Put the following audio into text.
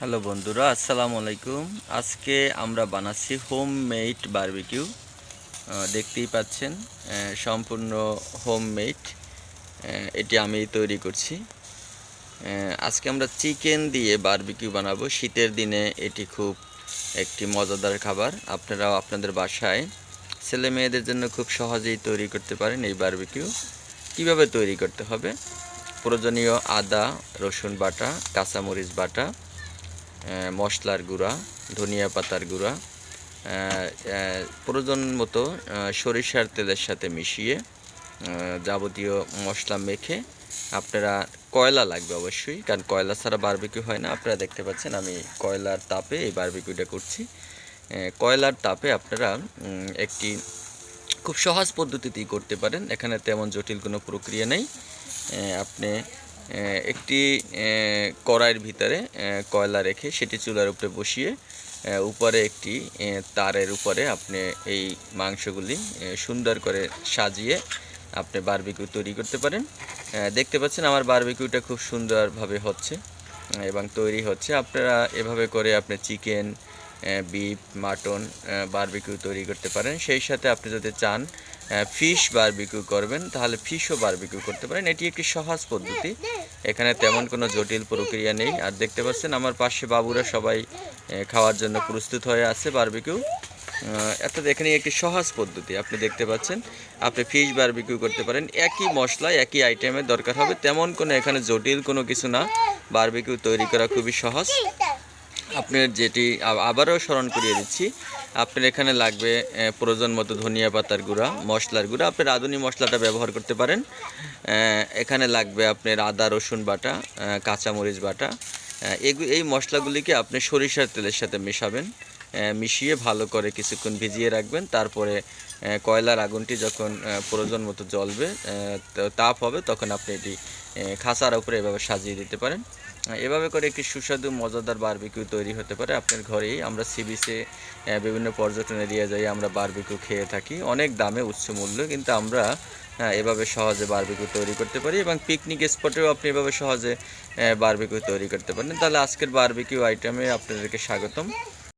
Hello বন্ধুরা, আসসালামু আলাইকুম। আজকে আমরা বানাচ্ছি হোম মেড বারবিকিউ দেখতেই পাচ্ছেন সম্পূর্ণ হোম মেড এটি আমি তৈরি করছি। আজকে আমরা চিকেন দিয়ে বারবিকিউ বানাবো। শীতের দিনে এটি খুব একটি মজাদার খাবার। আপনারাও আপনাদের বাসায় ছেলে মেয়েদের জন্য খুব সহজেই তৈরি করতে পারেন এই বারবিকিউ কীভাবে তৈরি করতে হবে? প্রয়োজনীয় আদা, রসুন বাটা, কাঁচামরিচ বাটা মশলার গুঁড়া, ধনিয়া পাতার গুঁড়া প্রয়োজন মতো সরিষার তেলের সাথে মিশিয়ে যাবতীয় মশলা মেখে আপনারা কয়লা লাগবে অবশ্যই, কারণ কয়লা ছাড়া বারবিকিউ হয় না। আপনারা দেখতে পাচ্ছেন আমি কয়লার তাপে এই বারবিকিউটা করছি। কয়লার তাপে আপনারা একটি খুব সহজ পদ্ধতিতেই করতে পারেন। এখানে তেমন জটিল কোনো প্রক্রিয়া নেই। আপনি একটি কড়াইয়ের ভিতরে কয়লা রেখে সেটি চুলার উপরে বসিয়ে উপরে একটি তারের উপরে আপনি এই মাংসগুলি সুন্দর করে সাজিয়ে আপনি বারবিকিউ তৈরি করতে পারেন। দেখতে পাচ্ছেন আমার বারবিকিউটা খুব সুন্দরভাবে হচ্ছে এবং তৈরি হচ্ছে। আপনারা এভাবে করে আপনি চিকেন বিফ মাটন বারবিকিউ তৈরি করতে পারেন। সেই সাথে আপনি যদি চান ফিশ বারবিকিউ করবেন, তাহলে ফিশও বারবিকিউ করতে পারেন। এটি একটি সহজ পদ্ধতি। এখানে তেমন কোনো জটিল প্রক্রিয়া নেই। আর দেখতে পাচ্ছেন, আমার পাশে বাবুরা সবাই খাওয়ার জন্য প্রস্তুত হয়ে আছে বারবিকিউ অর্থাৎ এখানে একটি সহজ পদ্ধতি। আপনি দেখতে পাচ্ছেন, আপনি ফিশ বারবিকিউ করতে পারেন। একই মশলা, একই আইটেমের দরকার হবে। তেমন কোনো এখানে জটিল কোনো কিছু না। বারবিকিউ তৈরি করা খুবই সহজ। আপনার যেটি আবারও স্মরণ করিয়ে দিচ্ছি আপনার এখানে লাগবে প্রয়োজন মতো ধনিয়া পাতার গুঁড়া, মশলার গুঁড়া। আপনি রাঁধুনি মশলাটা ব্যবহার করতে পারেন। এখানে লাগবে আপনার আদা, রসুন বাটা কাঁচামরিচ বাটা। এই মশলাগুলিকে আপনি সরিষার তেলের সাথে মেশাবেন। মিশিয়ে ভালো করে কিছুক্ষণ ভিজিয়ে রাখবেন। তারপরে কয়লার আগুনটি যখন প্রয়োজন মতো জ্বলবে তাপ হবে, তখন আপনি এটি খাঁচার উপরে এভাবে সাজিয়ে দিতে পারেন। এভাবে করে একটি সুস্বাদু, মজাদার বারবিকিউ তৈরি হতে পারে আপনার ঘরেই। আমরা সি বিচে বিভিন্ন পর্যটন এরিয়া যাই, আমরা বারবিকিউ খেয়ে থাকি। অনেক দামে, উচ্চ মূল্য, কিন্তু আমরা এভাবে সহজে বারবিকিউ তৈরি করতে পারি এবং পিকনিক স্পটেও আপনি এভাবে সহজে বারবিকিউ তৈরি করতে পারেন। তাহলে আজকের বারবিকিউ আইটেমে আপনাদেরকে স্বাগতম।